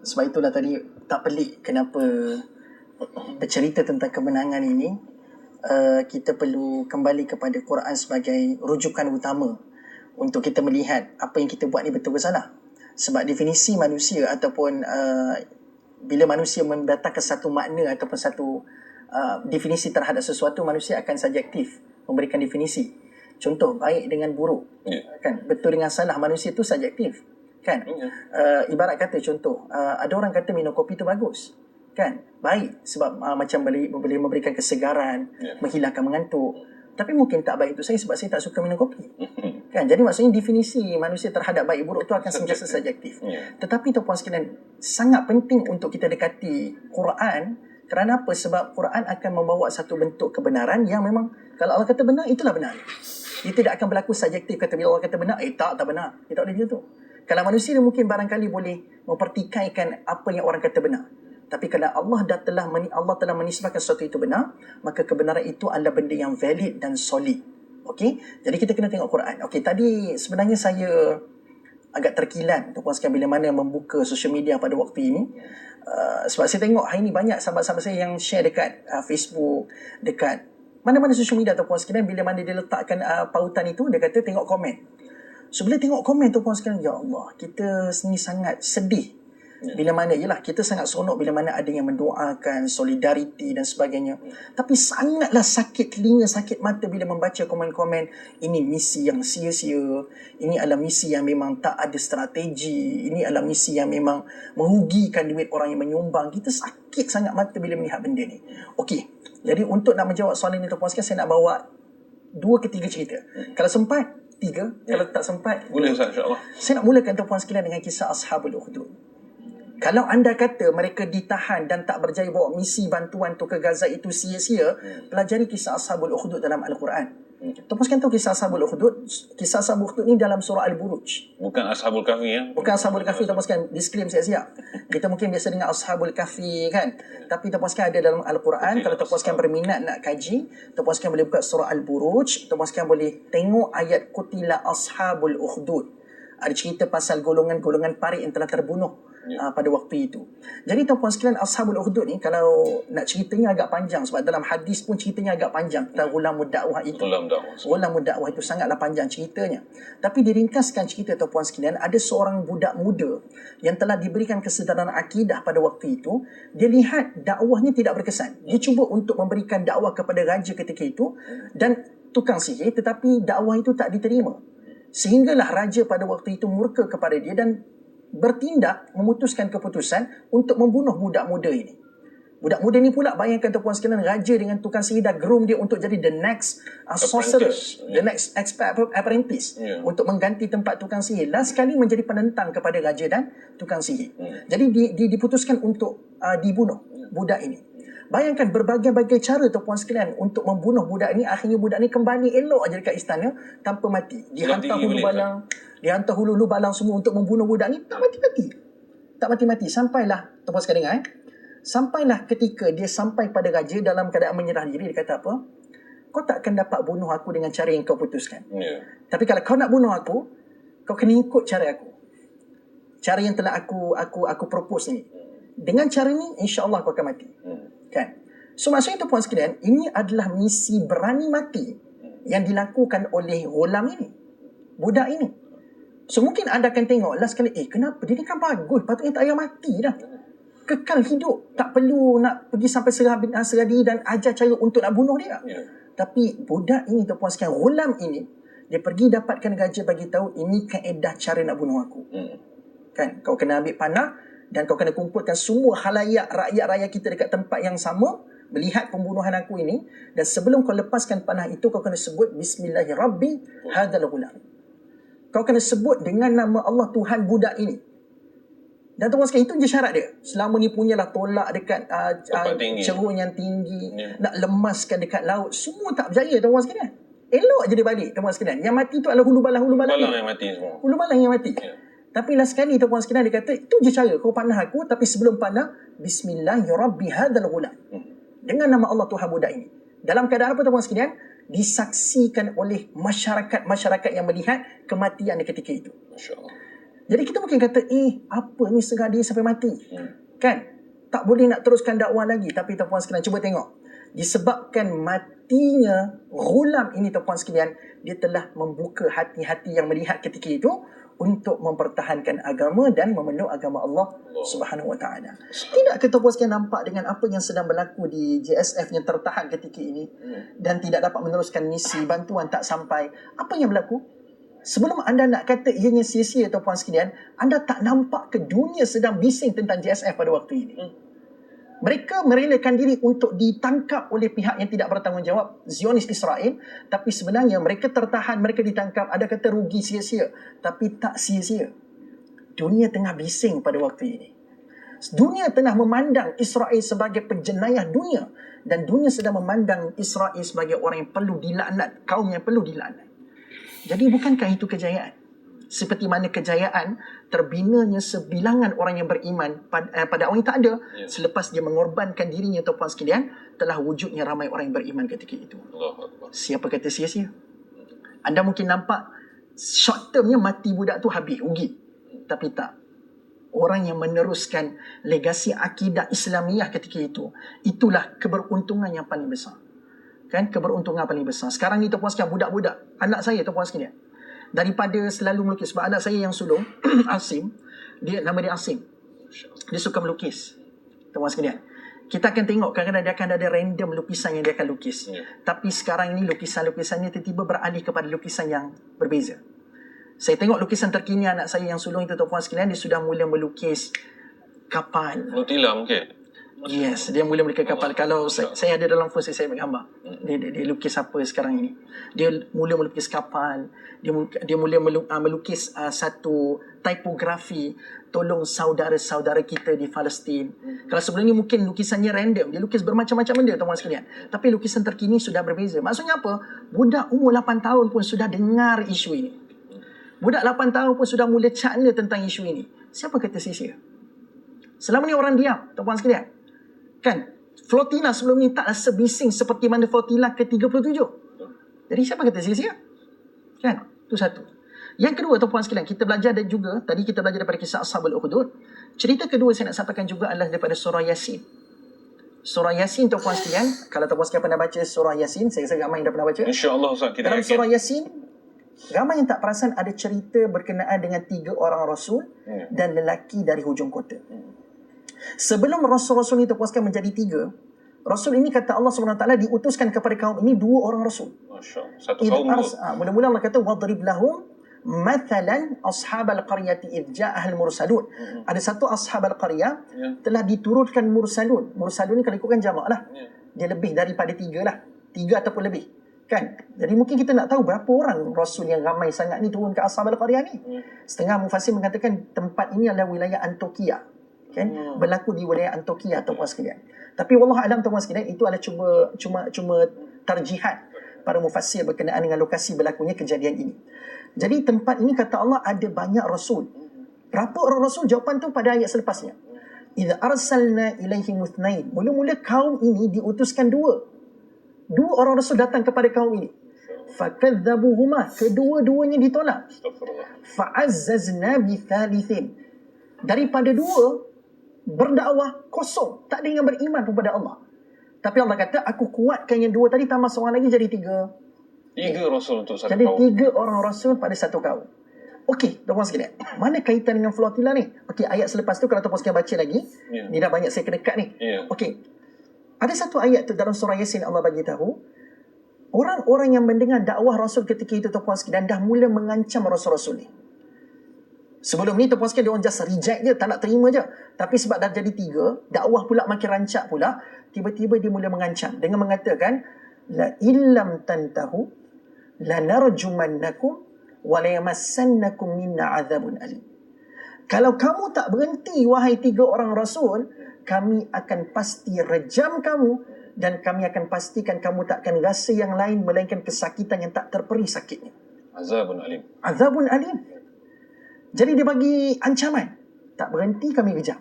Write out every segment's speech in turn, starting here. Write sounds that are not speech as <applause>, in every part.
Sebab itulah tadi tak pelik kenapa bercerita tentang kemenangan ini uh, kita perlu kembali kepada Quran sebagai rujukan utama untuk kita melihat apa yang kita buat ni betul ke salah. Sebab definisi manusia ataupun uh, bila manusia mendatangkan satu makna ataupun satu uh, definisi terhadap sesuatu manusia akan subjektif memberikan definisi. Contoh baik dengan buruk. Ya. Kan betul dengan salah manusia tu subjektif. Kan? Uh, ibarat kata contoh uh, ada orang kata minum kopi tu bagus. Kan? Baik sebab uh, macam boleh boleh memberikan kesegaran, Ya. menghilangkan mengantuk. Tapi mungkin tak baik untuk saya sebab saya tak suka minum kopi. Kan? Jadi maksudnya definisi manusia terhadap baik buruk tu akan sentiasa subjektif. Ya. Tetapi tuan-puan sekalian, sangat penting untuk kita dekati Quran kerana apa? Sebab Quran akan membawa satu bentuk kebenaran yang memang kalau Allah kata benar, itulah benar. Dia tidak akan berlaku subjektif kata bila Allah kata benar, eh tak, tak benar. Dia tak boleh macam tu. Kalau manusia dia mungkin barangkali boleh mempertikaikan apa yang orang kata benar. Tapi kalau Allah dah telah Allah telah menisbahkan sesuatu itu benar, maka kebenaran itu adalah benda yang valid dan solid. Okey? Jadi kita kena tengok Quran. Okey, tadi sebenarnya saya agak terkilan tuan sekalian bila mana membuka social media pada waktu ini. Uh, sebab saya tengok hari ini banyak sahabat-sahabat saya yang share dekat uh, Facebook, dekat mana-mana social media tuan sekalian bila mana dia letakkan uh, pautan itu dia kata tengok komen. So bila tengok komen tu puan sekalian, ya Allah, kita ni sangat sedih. Bila mana, yelah kita sangat seronok bila mana ada yang mendoakan, solidariti dan sebagainya. Tapi sangatlah sakit telinga, sakit mata bila membaca komen-komen, ini misi yang sia-sia, ini adalah misi yang memang tak ada strategi, ini adalah misi yang memang merugikan duit orang yang menyumbang. Kita sakit sangat mata bila melihat benda ni. Okey, jadi untuk nak menjawab soalan ini sekalian, saya nak bawa dua ke tiga cerita. Kalau sempat, tiga. Kalau tak sempat, Boleh Ustaz insyaAllah. saya nak mulakan tuan-puan sekalian dengan kisah Ashabul Ukhdud. Kalau anda kata mereka ditahan dan tak berjaya bawa misi bantuan tu ke Gaza itu sia-sia, pelajari kisah Ashabul Ukhdud dalam Al-Quran. Sekalian tahu kisah Ashabul Ukhdud? Kisah Ashabul Ukhdud ni dalam surah Al-Buruj. Bukan Ashabul Kahfi ya. Bukan Ashabul Kahfi sekalian, disclaim siap-siap. Kita mungkin biasa dengar Ashabul Kahfi kan. Tapi sekalian ada dalam Al-Quran. Kalau tuan-puan sekalian berminat nak kaji, sekalian boleh buka surah Al-Buruj. Sekalian boleh tengok ayat Kutila Ashabul Ukhdud. Ada cerita pasal golongan-golongan parit yang telah terbunuh uh, pada waktu itu. Jadi tuan-puan sekalian Ashabul Ukhdud ni kalau nak ceritanya agak panjang sebab dalam hadis pun ceritanya agak panjang tentang ulamud dakwah itu. Dalam dakwah. Ulam dakwah itu sangatlah panjang ceritanya. Tapi diringkaskan cerita tuan-puan sekalian, ada seorang budak muda yang telah diberikan kesedaran akidah pada waktu itu, dia lihat dakwahnya tidak berkesan. Dia cuba untuk memberikan dakwah kepada raja ketika itu dan tukang sihir tetapi dakwah itu tak diterima. Sehinggalah raja pada waktu itu murka kepada dia dan bertindak memutuskan keputusan untuk membunuh budak muda ini. Budak muda ni pula bayangkan tuan-puan sekalian raja dengan tukang sihir dah groom dia untuk jadi the next uh, sorcerer, Apprentice. the next expert apprentice Ya. untuk mengganti tempat tukang sihir. Last sekali menjadi penentang kepada raja dan tukang sihir. Hmm. Jadi di, di, diputuskan untuk uh, dibunuh budak ini. Bayangkan berbagai-bagai cara tuan-puan sekalian untuk membunuh budak ni. Akhirnya budak ni kembali elok aja dekat istana tanpa mati. Dihantar hulu balang, dihantar hulu-hulu balang semua untuk membunuh budak ni. Tak mati-mati. Tak mati-mati. Sampailah, tuan-puan sekalian dengar eh. Sampailah ketika dia sampai pada raja dalam keadaan menyerah diri. Dia kata apa? Kau takkan dapat bunuh aku dengan cara yang kau putuskan. Ya. Tapi kalau kau nak bunuh aku, kau kena ikut cara aku. Cara yang telah aku aku aku propose ni. Dengan cara ni, insya-Allah kau akan mati. Hmm. Kan? So maksudnya tu puan sekalian, ini adalah misi berani mati yang dilakukan oleh Ghulam ini. Budak ini. So mungkin anda akan tengok last kali, eh kenapa dia ni kan bagus, patutnya tak payah mati dah. Kekal hidup, tak perlu nak pergi sampai serah, serah diri dan ajar cara untuk nak bunuh dia. Ya. Tapi budak ini tu puan sekalian, Ghulam ini, dia pergi dapatkan raja bagi tahu ini kaedah cara nak bunuh aku. Hmm. Kan? Kau kena ambil panah dan kau kena kumpulkan semua halayak rakyat-rakyat kita dekat tempat yang sama melihat pembunuhan aku ini dan sebelum kau lepaskan panah itu kau kena sebut bismillahirrabbi hadzal ghulam. Kau kena sebut dengan nama Allah Tuhan budak ini. Dan tuan sekalian itu je syarat dia. Selama ni punyalah tolak dekat uh, cerun yang tinggi, Ya. nak lemaskan dekat laut, semua tak berjaya tuan sekalian. Elok je dia balik tuan sekalian. Yang mati tu adalah hulu balang hulu balang. Balang yang mati semua. Hulu balang yang mati. Ya. Tapi last sekali tuan puan sekalian dia kata, itu je cara kau panah aku tapi sebelum panah bismillahirabbi hadzal ghulam. Dengan nama Allah Tuhan budak ini. Dalam keadaan apa tuan puan sekalian? Disaksikan oleh masyarakat-masyarakat yang melihat kematian di ketika itu. Jadi kita mungkin kata, eh, apa ni setengah dia sampai mati? Hmm. Kan? Tak boleh nak teruskan dakwah lagi. Tapi tuan-puan sekalian, cuba tengok. Disebabkan matinya Ghulam ini tuan-puan sekalian, dia telah membuka hati-hati yang melihat ketika itu untuk mempertahankan agama dan memeluk agama Allah Subhanahu Wa Taala. Tidak kita puan sekalian nampak dengan apa yang sedang berlaku di JSF yang tertahan ketika ini dan tidak dapat meneruskan misi bantuan tak sampai. Apa yang berlaku? Sebelum anda nak kata ianya sia-sia tuan-puan sekalian, anda tak nampak ke dunia sedang bising tentang JSF pada waktu ini. Mereka merelakan diri untuk ditangkap oleh pihak yang tidak bertanggungjawab, Zionis Israel, tapi sebenarnya mereka tertahan, mereka ditangkap, ada kata rugi sia-sia, tapi tak sia-sia. Dunia tengah bising pada waktu ini. Dunia tengah memandang Israel sebagai penjenayah dunia dan dunia sedang memandang Israel sebagai orang yang perlu dilaknat, kaum yang perlu dilaknat. Jadi bukankah itu kejayaan? Seperti mana kejayaan terbinanya sebilangan orang yang beriman pada, eh, pada orang yang tak ada Ya. selepas dia mengorbankan dirinya atau puan sekalian telah wujudnya ramai orang yang beriman ketika itu. Akbar. Siapa kata sia-sia? Anda mungkin nampak short termnya mati budak tu habis, rugi. Tapi tak. Orang yang meneruskan legasi akidah Islamiah ketika itu, itulah keberuntungan yang paling besar. Kan keberuntungan paling besar. Sekarang ni sekalian budak-budak, anak saya tuan-puan sekalian. Daripada selalu melukis sebab anak saya yang sulung <clears throat> Asim, dia nama dia Asim. Dia suka melukis. Tuan-puan sekalian. Kita akan tengok kadang-kadang dia akan ada random lukisan yang dia akan lukis. Ya. Tapi sekarang ini lukisan-lukisannya tiba-tiba beralih kepada lukisan yang berbeza. Saya tengok lukisan terkini anak saya yang sulung itu tuan-puan sekalian dia sudah mula melukis kapal. Nutila mungkin. Yes, dia mula melukis kapal. Kalau saya, saya ada dalam phone saya, ambil gambar. Dia, dia, dia lukis apa sekarang ini. Dia mula melukis kapal. Dia, dia mula uh, melukis uh, satu tipografi tolong saudara-saudara kita di Palestin. Kalau sebelum ni mungkin lukisannya random. Dia lukis bermacam-macam benda tuan-tuan sekalian. Tapi lukisan terkini sudah berbeza. Maksudnya apa? Budak umur 8 tahun pun sudah dengar isu ini. Budak 8 tahun pun sudah mula cakna tentang isu ini. Siapa kata sia-sia? Selama ni orang diam, tuan-puan sekalian. Kan? Flotilla sebelum ni taklah sebising seperti mana flotilla ke-37. Jadi siapa kata sia-sia? Kan? Itu satu. Yang kedua tuan-puan sekalian, kita belajar dan juga, tadi kita belajar daripada kisah Ashabul Ukhdud. Cerita kedua saya nak sampaikan juga adalah daripada surah Yasin. Surah Yasin tuan-puan sekalian, kalau tuan-puan sekalian pernah baca surah Yasin, saya rasa ramai yang dah pernah baca. InsyaAllah Ustaz kita Dalam surah Yasin, ramai yang tak perasan ada cerita berkenaan dengan tiga orang rasul Hmm. dan lelaki dari hujung kota. Sebelum rasul-rasul ini terpuaskan menjadi tiga, rasul ini kata Allah SWT diutuskan kepada kaum ini dua orang rasul. Masya Allah. Satu kaum ars- ah, mula-mula Allah kata wadrib lahum mathalan ashabal qaryati idh ja'ahal mursalun. Ada satu ashabal qaryah Ya. telah diturunkan mursalun. Mursalun ni kalau ikutkan jamak lah. Ya. Dia lebih daripada tiga lah. Tiga ataupun lebih. Kan? Jadi mungkin kita nak tahu berapa orang rasul yang ramai sangat ni turun ke ashabal qaryah ni. Ya. Setengah mufasir mengatakan tempat ini adalah wilayah Antokia. Kan? Hmm. Berlaku di wilayah Antokia tuan-puan sekalian. Tapi wallah alam tuan-puan sekalian itu adalah cuma cuma cuma tarjihat para mufassir berkenaan dengan lokasi berlakunya kejadian ini. Jadi tempat ini kata Allah ada banyak rasul. Berapa orang rasul? Jawapan tu pada ayat selepasnya. Idza arsalna ilaihi muthnain. Mula-mula kaum ini diutuskan dua. Dua orang rasul datang kepada kaum ini. Fakadzabuhuma. Kedua-duanya ditolak. Fa'azzazna bi thalithin. Daripada dua berdakwah kosong, tak ada yang beriman kepada Allah. Tapi Allah kata, aku kuatkan yang dua tadi tambah seorang lagi jadi tiga. Tiga rasul untuk satu Jadi kaum. tiga orang rasul pada satu kaum. Okey, tuan-puan sekalian. Mana kaitan dengan flotilla ni? Okey, ayat selepas tu kalau tuan-puan sekalian baca lagi, Ya. ni dah banyak saya kedekat ni. Ya. Okey. Ada satu ayat tu dalam surah Yasin Allah bagi tahu, orang-orang yang mendengar dakwah Rasul ketika itu tuan-puan sekalian dah mula mengancam Rasul-Rasul ni. Sebelum ni tuan-puan sekalian dia orang just reject je, tak nak terima je. Tapi sebab dah jadi tiga, dakwah pula makin rancak pula, tiba-tiba dia mula mengancam dengan mengatakan la illam tantahu lanarjumannakum wa la yamassannakum minna adzabun alim. Kalau kamu tak berhenti wahai tiga orang rasul, kami akan pasti rejam kamu dan kami akan pastikan kamu tak akan rasa yang lain melainkan kesakitan yang tak terperi sakitnya. Azabun alim. Azabun alim. Jadi dia bagi ancaman. Tak berhenti kami kejam.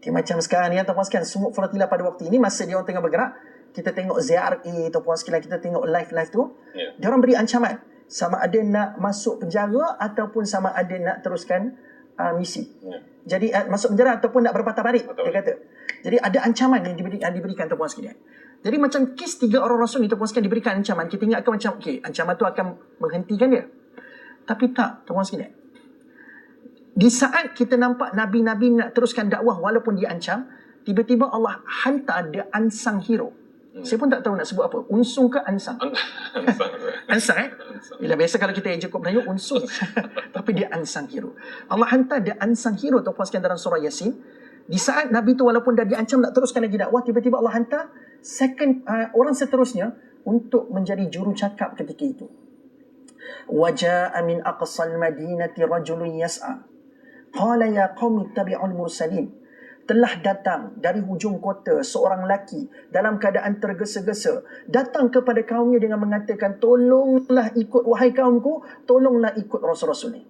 Dia macam sekarang ni ya, tuan-puan sekalian, semua flotilla pada waktu ini masa dia orang tengah bergerak, kita tengok ZRA tuan-puan sekalian, kita tengok live-live tu, Ya. dia orang beri ancaman. sama ada nak masuk penjara ataupun sama ada nak teruskan uh, misi. Ya. Jadi uh, masuk penjara ataupun nak berpatah balik Betul. dia kata. Jadi ada ancaman yang diberi, yang diberikan tuan-puan sekalian. Jadi macam kes tiga orang rasul ni tuan-puan sekalian diberikan ancaman. Kita ingatkan macam okey, ancaman tu akan menghentikan dia. Tapi tak tuan-puan sekalian. Di saat kita nampak nabi-nabi nak teruskan dakwah walaupun diancam, tiba-tiba Allah hantar the unsung hero. Hmm. Saya pun tak tahu nak sebut apa. Unsung ke ansang? Ansang. <laughs> Ansang eh? Bila biasa kalau kita cukup Melayu unsur. <laughs> Tapi dia unsung hero. Allah hantar dia unsung hero tu puaskan dalam surah Yasin. Di saat Nabi tu walaupun dah diancam nak teruskan lagi dakwah, tiba-tiba Allah hantar second uh, orang seterusnya untuk menjadi juru cakap ketika itu. Waja'a min aqsal madinati rajulun yas'a. Qala ya qaumi tabi'ul mursalin. Telah datang dari hujung kota seorang lelaki dalam keadaan tergesa-gesa. Datang kepada kaumnya dengan mengatakan, tolonglah ikut wahai kaumku, tolonglah ikut rasul-rasul ni.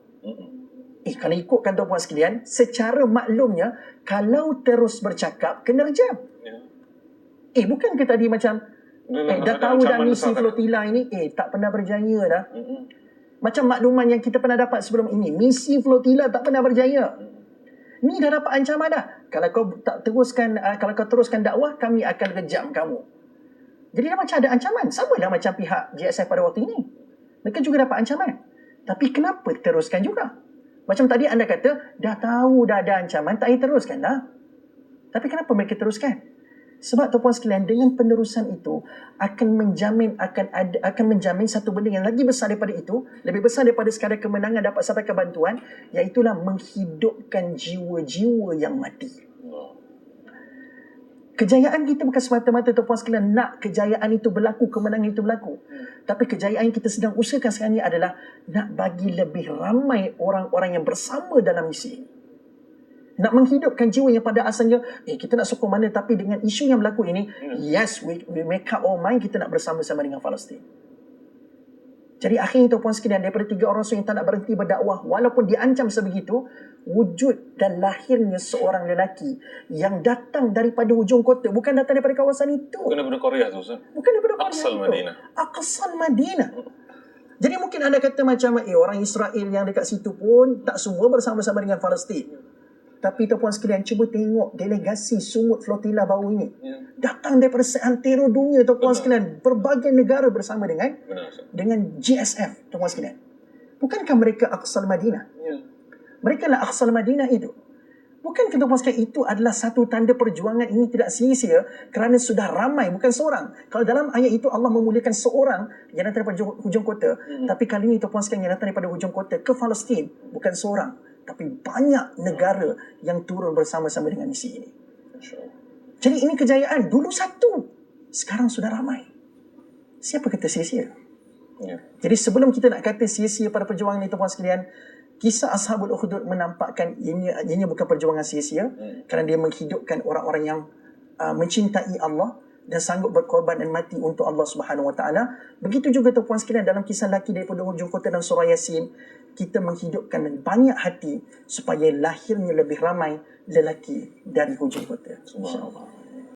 Eh, kalau ikutkan tuan-puan sekalian, secara maklumnya, kalau terus bercakap, kena rejam. Ya. Eh, bukan ke tadi macam, eh, dah tahu dah misi flotilla ini, eh, tak pernah berjaya dah. Mm-mm. Macam makluman yang kita pernah dapat sebelum ini, misi flotilla tak pernah berjaya. Ni dah dapat ancaman dah. Kalau kau tak teruskan, uh, kalau kau teruskan dakwah, kami akan rejam kamu. Jadi dah macam ada ancaman. Sama lah macam pihak GSF pada waktu ini. Mereka juga dapat ancaman. Tapi kenapa teruskan juga? Macam tadi anda kata, dah tahu dah ada ancaman, tak payah teruskan dah. Tapi kenapa mereka teruskan? Sebab tuan-puan sekalian, dengan penerusan itu akan menjamin akan ada, akan menjamin satu benda yang lagi besar daripada itu, lebih besar daripada sekadar kemenangan dapat sampai ke bantuan, iaitulah menghidupkan jiwa-jiwa yang mati. Kejayaan kita bukan semata-mata tuan-puan sekalian nak kejayaan itu berlaku, kemenangan itu berlaku. Tapi kejayaan yang kita sedang usahakan sekarang ini adalah nak bagi lebih ramai orang-orang yang bersama dalam misi ini. Nak menghidupkan jiwa yang pada asalnya, eh kita nak sokong mana tapi dengan isu yang berlaku ini, yes, we, we make up our mind kita nak bersama-sama dengan Palestin. Jadi akhirnya tuan-puan sekalian daripada tiga orang yang tak nak berhenti berdakwah walaupun diancam sebegitu wujud dan lahirnya seorang lelaki yang datang daripada hujung kota bukan datang daripada kawasan itu Bukan daripada Korea tu Ustaz. bukan daripada Korea Aqsal. Madinah. Aqsal Madinah jadi mungkin anda kata macam eh orang Israel yang dekat situ pun tak semua bersama-sama dengan Palestin tapi tuan-puan sekalian cuba tengok delegasi sumut flotilla baru ini Ya. datang daripada seantero dunia tuan-puan sekalian berbagai negara bersama dengan Benar dengan GSF tuan-puan sekalian. Bukankah mereka Aqsal Madinah? Ya. Mereka lah Aqsal Madinah itu. Bukan tuan-puan sekalian itu adalah satu tanda perjuangan ini tidak sia-sia kerana sudah ramai bukan seorang. Kalau dalam ayat itu Allah memuliakan seorang yang datang daripada hujung- kota, Hmm. tapi kali ini tuan-puan sekalian yang datang daripada hujung kota ke Palestin bukan seorang, tapi banyak negara yang turun bersama-sama dengan misi ini. Jadi ini kejayaan dulu satu, sekarang sudah ramai. Siapa kata sia-sia? Ya. Jadi sebelum kita nak kata sia-sia pada perjuangan ini tuan-puan sekalian, kisah Ashabul Ukhdud menampakkan ini ini bukan perjuangan sia-sia Hmm. kerana dia menghidupkan orang-orang yang uh, mencintai Allah dan sanggup berkorban dan mati untuk Allah Subhanahu Wa Taala. Begitu juga tuan-puan sekalian dalam kisah laki daripada hujung kota dalam surah Yasin, kita menghidupkan dan banyak hati supaya lahirnya lebih ramai lelaki dari hujung kota. Insya-Allah.